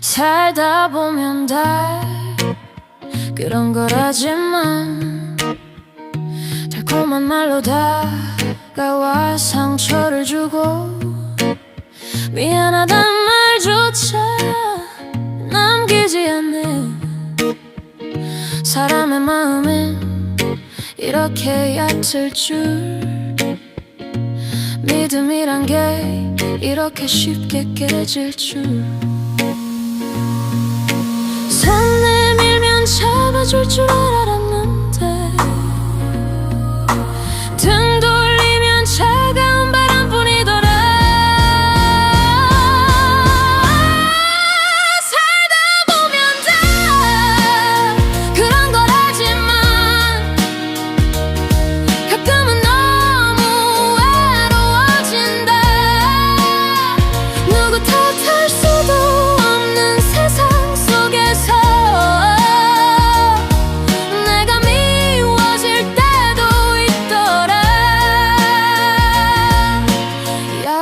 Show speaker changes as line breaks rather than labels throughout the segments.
살다 보면 다 그런 거라지만 달콤한 말로 다가와 상처를 주고 미안하단 말조차 남기지 않는 사람의 마음은 이렇게 얕을 줄 믿음이란 게 이렇게 쉽게 깨질 줄 잡아줄 줄 알았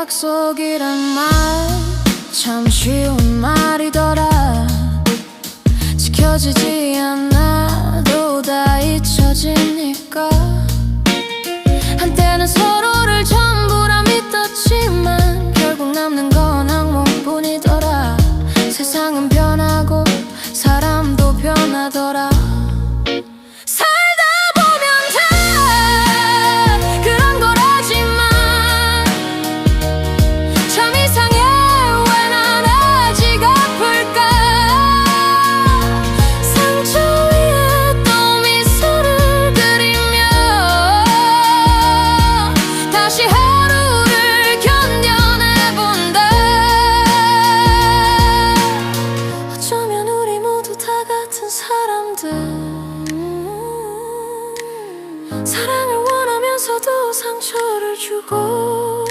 약속이란 말 참 쉬운 말이더라. 지켜지지 않아 사랑을 원하면서도 상처를 주고